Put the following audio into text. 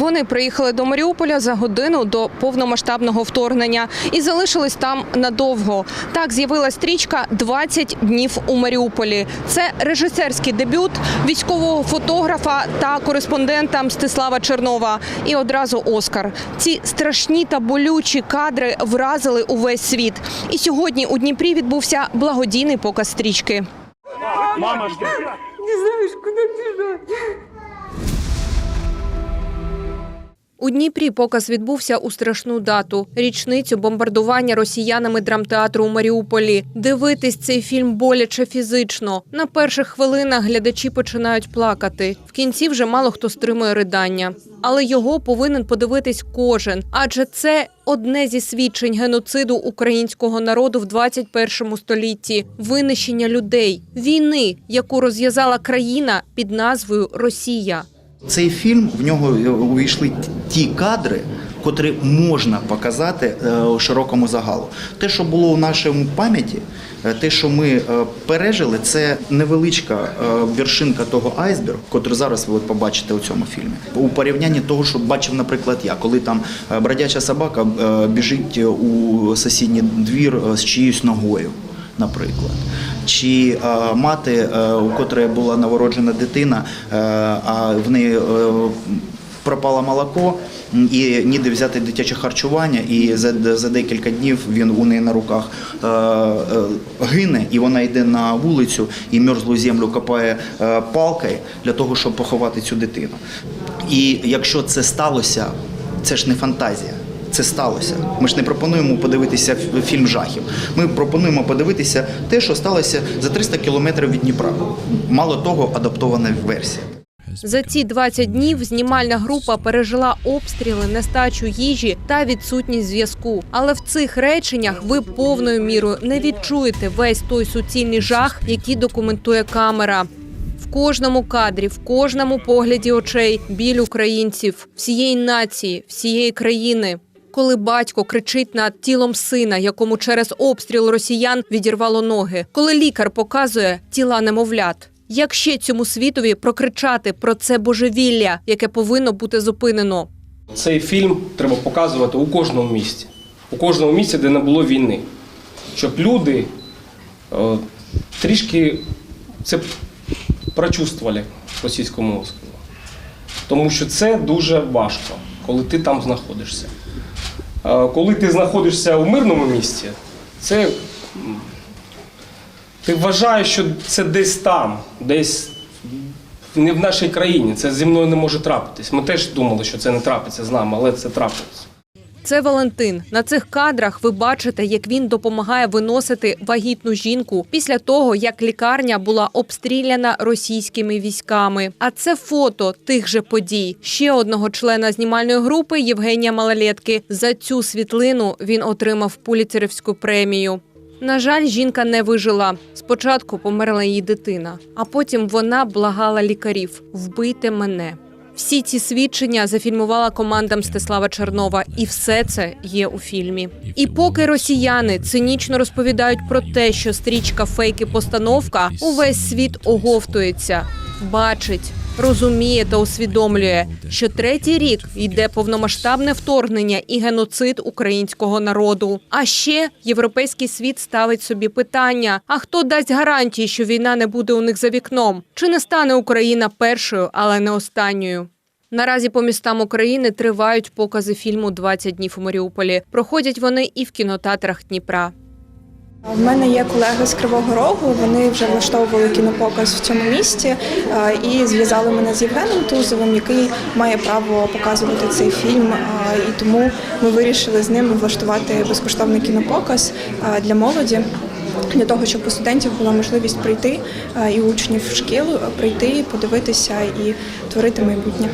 Вони приїхали до Маріуполя за годину до повномасштабного вторгнення і залишились там надовго. Так з'явилась стрічка «20 днів у Маріуполі. Це режисерський дебют військового фотографа та кореспондента Мстислава Чернова. І одразу Оскар. Ці страшні та болючі кадри вразили увесь світ. І сьогодні у Дніпрі відбувся благодійний показ стрічки. Мамочка, Не знаешь, куда бежать. У Дніпрі показ відбувся у страшну дату річницю бомбардування росіянами драмтеатру у Маріуполі. Дивитись цей фільм боляче фізично. На перших хвилинах глядачі починають плакати. В кінці вже мало хто стримує ридання. Але його повинен подивитись кожен, адже це одне зі свідчень геноциду українського народу в 21 столітті, винищення людей, війни, яку розв'язала країна під назвою Росія. Цей фільм в нього увійшли ті кадри, котрі можна показати е, широкому загалу. Те, що було в нашому пам'яті, е, те, що ми е, пережили, це невеличка вершинка того айсбергу, котрий зараз ви побачите у цьому фільмі. У порівнянні того, що бачив, наприклад, я, коли там бродяча собака біжить у сусідній двір з чиюсь ногою. Наприклад, чи е, мати, е, у котрої була новороджена дитина, е, а в неї пропало молоко, і ніде взяти дитяче харчування, і за, за декілька днів він у неї на руках гине, і вона йде на вулицю і мерзлу землю копає палкою для того, щоб поховати цю дитину. І якщо це сталося, це ж не фантазія. Це сталося. Ми ж не пропонуємо подивитися фільм жахів. Ми пропонуємо подивитися те, що сталося за 300 кілометрів від Дніпра. Мало того, адаптована версія. За ці 20 днів знімальна група пережила обстріли, нестачу їжі та відсутність зв'язку. Але в цих реченнях ви повною мірою не відчуєте весь той суцільний жах, який документує камера. В кожному кадрі, в кожному погляді очей біль українців, всієї нації, всієї країни. Коли батько кричить над тілом сина, якому через обстріл росіян відірвало ноги, коли лікар показує тіла немовлят. Як ще цьому світові прокричати про це божевілля, яке повинно бути зупинено? цей фільм треба показувати у кожному місті. У кожному місті, де не було війни. Щоб люди е, трішки це прочувствували російському мозку. Тому що це дуже важко, коли ти там знаходишся. Коли ти знаходишся у мирному місті, це ти вважаєш, що це десь там, десь не в нашій країні. Це зі мною не може трапитись. Ми теж думали, що це не трапиться з нами, але це трапилось. Це Валентин. На цих кадрах ви бачите, як він допомагає виносити вагітну жінку після того, як лікарня була обстріляна російськими військами. А це фото тих же подій. Ще одного члена знімальної групи Євгенія Малолетки. За цю світлину він отримав пуліцерівську премію. На жаль, жінка не вижила. Спочатку померла її дитина, а потім вона благала лікарів: вбийте мене. Всі ці свідчення зафільмувала команда Мстислава Чернова, і все це є у фільмі. І поки росіяни цинічно розповідають про те, що стрічка фейки постановка, увесь світ оговтується, бачить. Розуміє та усвідомлює, що третій рік йде повномасштабне вторгнення і геноцид українського народу. А ще європейський світ ставить собі питання: а хто дасть гарантії, що війна не буде у них за вікном? Чи не стане Україна першою, але не останньою? Наразі по містам України тривають покази фільму «20 днів у Маріуполі. Проходять вони і в кінотеатрах Дніпра. В мене є колеги з Кривого Рогу. Вони вже влаштовували кінопоказ в цьому місті е, і зв'язали мене з Євгеном Тузовим, який має право показувати цей фільм. Е, І тому ми вирішили з ним влаштувати безкоштовний кінопоказ е, для молоді. Для того щоб у студентів була можливість прийти і у учнів шкіл прийти, подивитися і творити майбутнє.